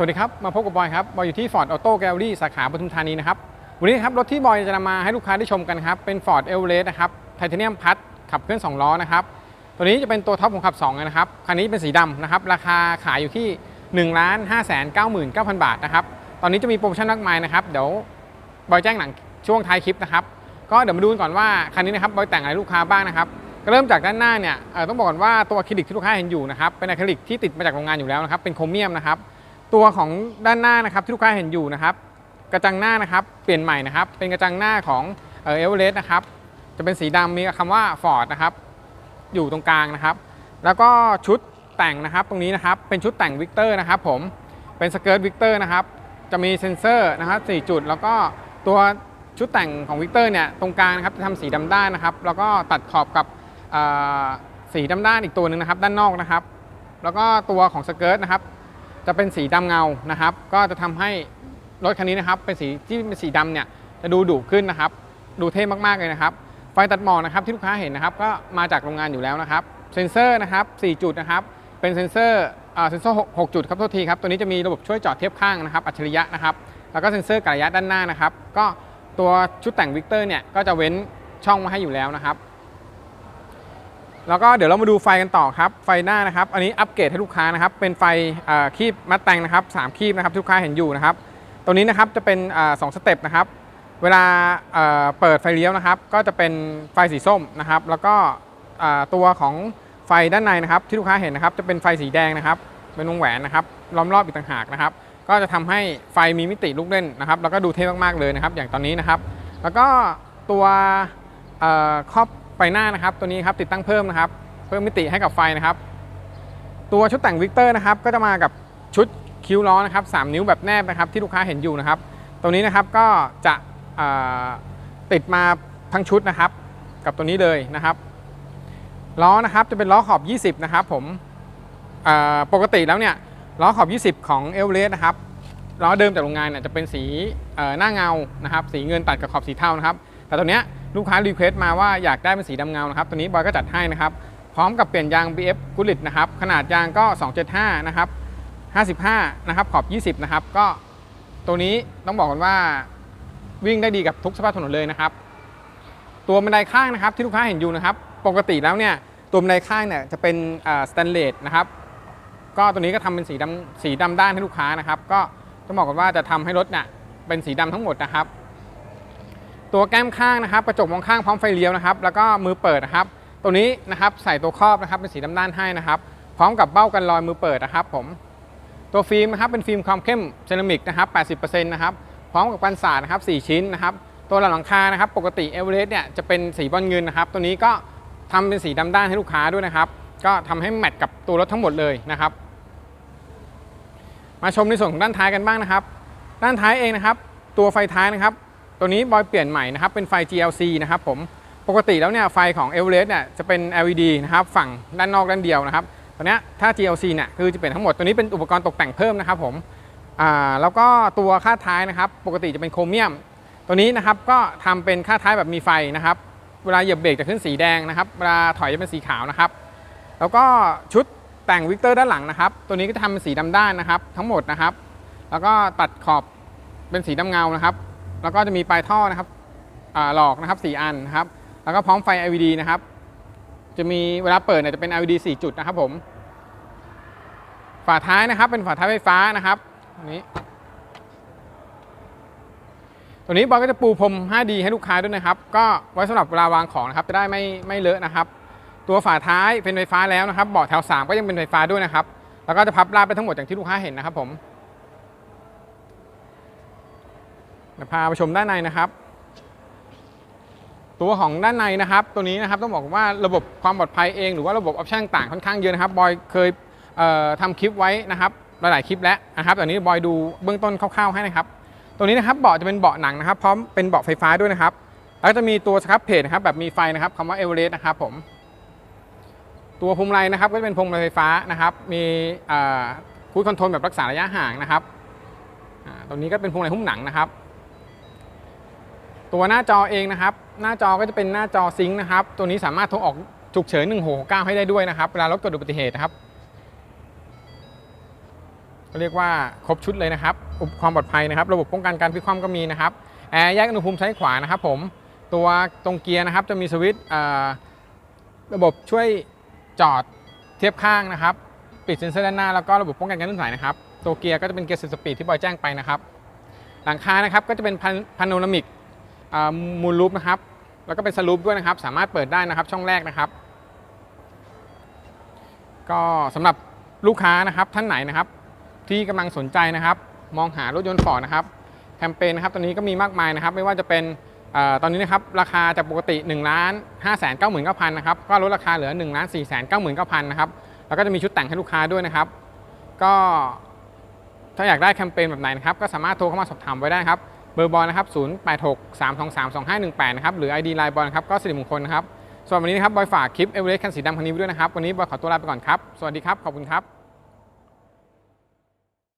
สวัสดีครับ มาพบกับบอยครับ บอยอยู่ที่ Ford Auto Gallery สาขาปทุมธานีนะครับ วันนี้ครับรถที่บอยจะนำมาให้ลูกค้าได้ชมกันครับ เป็น Ford e v e r e s t นะครับไทเทเนียมพัดขับเคลื่อน 2 ล้อนะครับ ตัวนี้จะเป็นตัวท็อปของขับ2นะครับ คันนี้เป็นสีดำนะครับ ราคาขายอยู่ที่ 1 5 9 9 9 0 0 บาทนะครับ ตอนนี้จะมีโปรโมชั่นมากมายนะครับ เดี๋ยวบอยแจ้งหลังช่วงท้ายคลิปนะครับ ก็เดี๋ยวมาดูกันก่อนว่าคันนี้นะครับบอยแต่งอะไรลูกค้าบ้างนะครับ ก็เริ่มจากด้านหน้าเนี่ยต้องบอกก่อนว่าตัวอะคริลิกที่ลูกค้าเห็นอยู่นะครับ เป็นอะคริลิกที่ติดมาจากโรงงานอยู่แล้วนะครับ เป็นโครเมียมนะครับ ตัวของด้านหน้านะครับที่ลูกค้าเห็นอยู่นะครับ กระจังหน้านะครับเปลี่ยนใหม่นะครับ เป็นกระจังหน้าของเอเวอเรสต์นะครับ จะเป็นสีดำมีคำว่า Ford นะครับ อยู่ตรงกลางนะครับ แล้วก็ชุดแต่งนะครับ ตรงนี้นะครับเป็นชุดแต่งวิกเตอร์นะครับ ผมเป็นสเกิร์ตวิกเตอร์นะครับ จะมีเซ็นเซอร์นะครับ4จุด แล้วก็ตัวชุดแต่งของวิกเตอร์เนี่ยตรงกลางนะครับจะทำสีดำด้านนะครับ แล้วก็ตัดขอบกับสีดำด้านอีกตัวหนึ่งนะครับ ด้านนอกนะครับ แล้วก็ตัวของสเกิร์ตนะครับ จะเป็นสีดำเงานะครับ ก็จะทำให้รถคันนี้นะครับ เป็นสีที่เป็นสีดำเนี่ยจะดูดุขึ้นนะครับ ดูเท่มากๆเลยนะครับ ไฟตัดหมอกนะครับที่ลูกค้าเห็นนะครับ ก็มาจากโรงงานอยู่แล้วนะครับ เซ็นเซอร์นะครับ 4 จุดนะครับ เป็นเซ็นเซอร์เซ็นเซอร์6 6จุดครับโทษทีครับตัวนี้จะมีระบบช่วยจอดเทียบข้างนะครับ อัจฉริยะนะครับ แล้วก็เซ็นเซอร์กระยะด้านหน้านะครับ ก็ตัวชุดแต่งวิกเตอร์เนี่ยก็จะเว้นช่องมาให้อยู่แล้วนะครับ แล้วก็เดี๋ยวเรามาดูไฟกันต่อครับไฟหน้านะครับ อันนี้อัปเกรดให้ลูกค้านะครับ เป็นไฟคีบมัดแต่งนะครับสามคีบนะครับที่ลูกค้าเห็นอยู่นะครับ ตัวนี้นะครับจะเป็นสองสเต็ปนะครับ เวลาเปิดไฟเลี้ยวนะครับ ก็จะเป็นไฟสีส้มนะครับ แล้วก็ตัวของไฟด้านในนะครับ ที่ลูกค้าเห็นนะครับ จะเป็นไฟสีแดงนะครับ เป็นวงแหวนนะครับล้อมรอบอีกต่างหากนะครับ ก็จะทำให้ไฟมีมิติลูกเล่นนะครับ แล้วก็ดูเท่มากๆเลยนะครับ อย่างตอนนี้นะครับ แล้วก็ตัว ครอบไฟหน้านะครับ ตัวนี้ครับติดตั้งเพิ่มนะครับ เพิ่มมิติให้กับไฟนะครับ ตัวชุดแต่งวิกเตอร์นะครับ ก็จะมากับชุดคิ้วล้อนะครับ3นิ้วแบบแนบนะครับ ที่ลูกค้าเห็นอยู่นะครับตรงนี้นะครับก็จะติดมาทั้งชุดนะครับ กับตัวนี้เลยนะครับล้อนะครับจะเป็นล้อขอบ 20 นะครับ ผมปกติแล้วเนี่ยล้อขอบ 20 ของเอลเลสนะครับล้อเดิมจากโรงงานเนี่ยจะเป็นสีหน้าเงานะครับ สีเงินตัดกับขอบสีเทานะครับ แต่ตัวเนี้ยลูกค้ารีเควสต์มาว่าอยากได้เป็นสีดำเงานะครับตัวนี้บอยก็จัดให้นะครับพร้อมกับเปลี่ยนยาง BF กุลิตนะครับขนาดยางก็ 275 นะครับ 55 นะครับขอบ 20 นะครับ ก็ตัวนี้ต้องบอกกันว่าวิ่งได้ดีกับทุกสภาพถนนเลยนะครับ ตัวบันไดข้างนะครับที่ลูกค้าเห็นอยู่นะครับ ปกติแล้วเนี่ยตัวบันไดข้างเนี่ยจะเป็นสแตนเลสนะครับก็ตัวนี้ก็ทำเป็นสีดำสีดำด้านให้ลูกค้านะครับ ก็ต้องบอกกันว่าจะทำให้รถเนี่ยเป็นสีดำทั้งหมดนะครับ ตัวแก้มข้างนะครับ กระจกมองข้างพร้อมไฟเลี้ยวนะครับ แล้วก็มือเปิดนะครับ ตัวนี้นะครับใส่ตัวครอบนะครับเป็นสีดำด้านให้นะครับ พร้อมกับเบ้ากันรอยมือเปิดนะครับ ผม ตัวฟิล์มนะครับเป็นฟิล์มความเข้มเซรามิกนะครับ 80%นะครับ พร้อมกับกันศาสตร์นะครับ 4 ชิ้นนะครับ ตัวหลังคานะครับ ปกติเอเวอเรสต์เนี่ยจะเป็นสีบอลเงินนะครับ ตัวนี้ก็ทำเป็นสีดำด้านให้ลูกค้าด้วยนะครับ ก็ทำให้แมทกับตัวรถทั้งหมดเลยนะครับ มาชมในส่วนของด้านท้ายกันบ้างนะครับ ด้านท้ายเองนะครับ ตัวไฟท้ายนะครับ ตัวนี้บอยเปลี่ยนใหม่นะครับเป็นไฟ GLC นะครับผมปกติแล้วเนี่ยไฟของ e v e r e s t เนี่ยจะเป็น LED นะครับฝั่งด้านนอกด้านเดียวนะครับตัวนี้ถ้า GLC เนี่ยคือจะเปลี่ยนทั้งหมดตัวนี้เป็นอุปกรณ์ตกแต่งเพิ่มนะครับผมอ่าแล้วก็ตัวค่าท้ายนะครับปกติจะเป็นโครเมียม ตัวนี้นะครับก็ทำเป็นค่าท้ายแบบมีไฟนะครับเวลาเหยียบเบรกจะขึ้นสีแดงนะครับเวลาถอยจะเป็นสีขาวนะครับแล้วก็ชุดแต่งวิกเตอร์ด้านหลังนะครับ ตัวนี้ก็จะทำเป็นสีดำด้านนะครับ ทั้งหมดนะครับ แล้วก็ตัดขอบเป็นสีดำเงานะครับ แล้วก็จะมีปลายท่อนะครับหลอกนะครับ 4 อันนะครับ แล้วก็พร้อมไฟ LED นะครับ จะมีเวลาเปิดเนี่ยจะเป็น LED 4 จุดนะครับผม ฝาท้ายนะครับ เป็นฝาท้ายไฟฟ้านะครับตัวนี้ ตัวนี้บอยก็จะปูพรม 5D ให้ลูกค้าด้วยนะครับ ก็ไว้สำหรับเวลาวางของนะครับ จะได้ไม่ไม่เลอะนะครับ ตัวฝาท้ายเป็นไฟฟ้าแล้วนะครับ เบาะแถว 3 ก็ยังเป็นไฟฟ้าด้วยนะครับ แล้วก็จะพับราบไปทั้งหมดอย่างที่ลูกค้าเห็นนะครับผมเดี๋ยว พาไปชมด้านในนะครับ ตัวของด้านในนะครับ ตัวนี้นะครับต้องบอกว่าระบบความปลอดภัยเองหรือว่าระบบออปชั่นต่างค่อนข้างเยอะนะครับบอยเคยเอ่อทำคลิปไว้นะครับหลายๆคลิปแล้วนะครับแต่อันนี้บอยดูเบื้องต้นคร่าวๆให้นะครับ ตัวนี้นะครับเบาะจะเป็นเบาะหนังนะครับพร้อมเป็นเบาะไฟฟ้าด้วยนะครับแล้วจะมีตัวสครับเพจนะครับแบบมีไฟนะครับคำว่าเอเวอเรสต์นะครับผมตัวพวงมาลัยนะครับก็จะเป็นพวงมาลัยไฟฟ้านะครับ มีคูดคอนโทรลแบบรักษาระยะห่างนะครับตัวนี้ก็เป็นพวงมาลัยหุ้มหนังนะครับ ตัวหน้าจอเองนะครับ หน้าจอก็จะเป็นหน้าจอซิงค์นะครับ ตัวนี้สามารถโทรออกฉุกเฉิน1 6 9 ให้ได้ด้วยนะครับเวลารถเกิดอุบัติเหตุนะครับก็เรียกว่าครบชุดเลยนะครับ อุปความปลอดภัยนะครับ ระบบป้องกันการพลิกคว่ำก็มีนะครับ แอร์แยกอุณหภูมิซ้ายขวานะครับผม ตัวตรงเกียร์นะครับจะมีสวิตช์ระบบช่วยจอดเทียบข้างนะครับ ปิดเซ็นเซอร์ด้านหน้าแล้วก็ระบบป้องกันการลื่นไหลนะครับ ตัวเกียร์ก็จะเป็นเกียร์สิสปีดที่บอยแจ้งไปนะครับ หลังคานะครับก็จะเป็นพาโนรามิก มูลลูปนะครับ แล้วก็เป็นสลูปด้วยนะครับ สามารถเปิดได้นะครับช่องแรกนะครับ ก็สำหรับลูกค้านะครับท่านไหนนะครับ ที่กำลังสนใจนะครับ มองหารถยนต์ฟอร์ดนะครับแคมเปญนะครับตอนนี้ก็มีมากมายนะครับ ไม่ว่าจะเป็นอตอนนี้นะครับราคาจากปกติ1ล้าน5 9 9 0 0 0นะครับก็ลดราคาเหลือ1ล้าน4 9 9 9 0 0นะครับแล้วก็จะมีชุดแต่งให้ลูกค้าด้วยนะครับ ก็ถ้าอยากได้แคมเปญแบบไหนนะครับ ก็สามารถโทรเข้ามาสอบถามไว้ได้ครับ เบอร์บอลนะครับ086 323 2518นะครับหรือ ID ไลน์บอลครับก็สิริมงคลนะครับส่วนวันนี้นะครับบอยฝากคลิปเอเวอเรสต์คันสีดำคันนี้ไว้ด้วยนะครับ วันนี้บอยขอตัวลาไปก่อนครับ สวัสดีครับ ขอบคุณครับ